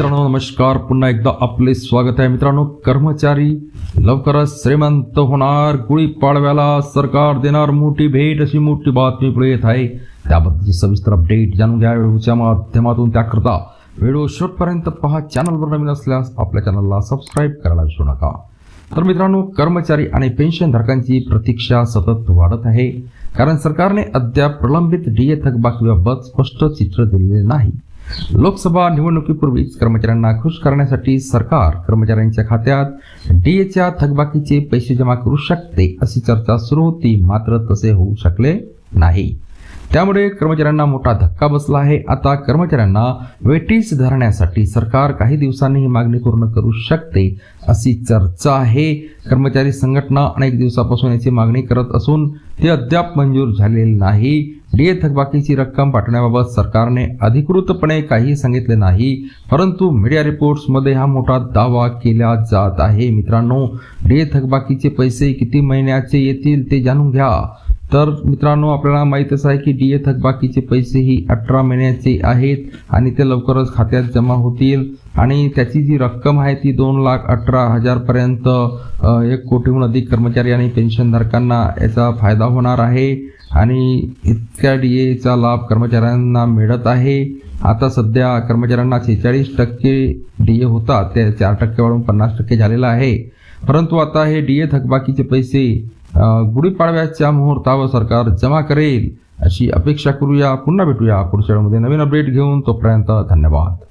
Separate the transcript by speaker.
Speaker 1: मित्रांनो नमस्कार. पुन्हा एकदा आपले स्वागत आहे मित्रांनो. कर्मचारी लवकरच श्रीमंत होणार. गुढीपाडव्याला सरकार देणार मोठी भेट अशी मोठी बातमी पुढे येत आहे. त्याबद्दलची सविस्तर अपडेट जाणून घ्या. व्हिडिओच्या माध्यमातून त्याकरता व्हिडिओ शेवटपर्यंत पहा. चॅनलवर नवीन असल्यास आपल्या चॅनलला सबस्क्राईब करायला विसरू नका. तर मित्रांनो कर्मचारी आणि पेन्शनधारकांची प्रतीक्षा सतत वाढत आहे. कारण सरकारने अद्याप प्रलंबित डीए थकबाकीबाबत स्पष्ट चित्र दिलेले नाही. लोकसभा निवडणुकीपूर्वीच कर्मचाऱ्यांना खुश करण्यासाठी सरकार कर्मचाऱ्यांच्या खात्यात डीएच्या थकबाकीचे पैसे जमा करू शकते अशी चर्चा सुरू होती मात्र तसे होऊ शकले नाही. त्यामुळे कर्मचाऱ्यांना मोठा धक्का बसला आहे. आता कर्मचाऱ्यांना वेटीस धरण्यासाठी सरकार काही दिवसांनी ही मागणी पूर्ण करू शकते अशी चर्चा आहे. कर्मचारी संघटना अनेक दिवसापासून याची मागणी करत असून ते अद्याप मंजूर झालेली नाही. डीए थकबाकीची रक्कम पाठवण्याबाबत सरकारने अधिकृतपणे काही सांगितले नाही परंतु मीडिया रिपोर्ट्समध्ये हा मोठा दावा केला जात आहे. मित्रांनो डीए थकबाकीचे पैसे किती महिन्याचे येतील ते जाणून घ्या. तर मित्रांनो आपल्याला माहीतच आहे की डी ए थकबाकीचे पैसे ही अठरा महिन्याचे आहेत आणि ते लवकरच खात्यात जमा होतील. आणि त्याची जी रक्कम आहे ती दोन लाख अठरा हजारपर्यंत एक कोटीहून अधिक कर्मचारी आणि पेन्शनधारकांना याचा फायदा होणार आहे. आणि इतक्या डी एचा लाभ कर्मचाऱ्यांना मिळत आहे. आता सध्या कर्मचाऱ्यांना शेहेचाळीस टक्के डी ए होता ते चार टक्के वाढून पन्नास टक्के झालेला आहे. परंतु आता हे डी ए थकबाकीचे पैसे गुढीपाडव्याच्या मुहूर्तावर सरकार जमा करेल अशी अपेक्षा करूया. पुन्हा भेटूया पुढच्या वेळेमध्ये नवीन अपडेट घेऊन तोपर्यंत धन्यवाद.